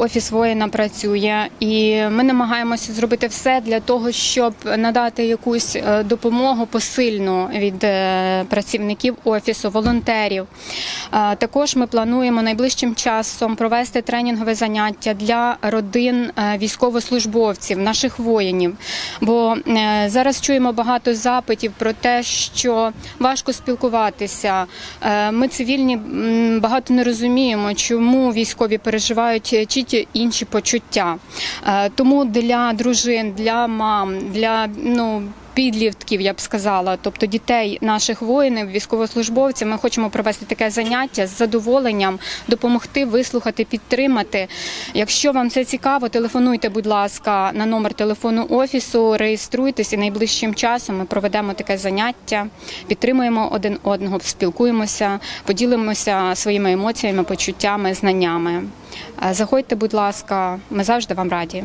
Офіс воїна працює, і ми намагаємося зробити все для того, щоб надати якусь е, допомогу посильну від е, працівників офісу, волонтерів. Е, Також ми плануємо найближчим часом провести тренінгове заняття для родин е, військовослужбовців, наших воїнів. Бо е, зараз чуємо багато запитів про те, що важко спілкуватися. Ми цивільні багато не розуміємо, чому військові переживають чи ті інші почуття. Тому для дружин, для мам, для ну. Підлітків, я б сказала, тобто дітей наших воїнів, військовослужбовців, ми хочемо провести таке заняття з задоволенням, допомогти, вислухати, підтримати. Якщо вам це цікаво, телефонуйте, будь ласка, на номер телефону офісу, реєструйтесь і найближчим часом ми проведемо таке заняття, підтримуємо один одного, спілкуємося, поділимося своїми емоціями, почуттями, знаннями. Заходьте, будь ласка, ми завжди вам раді.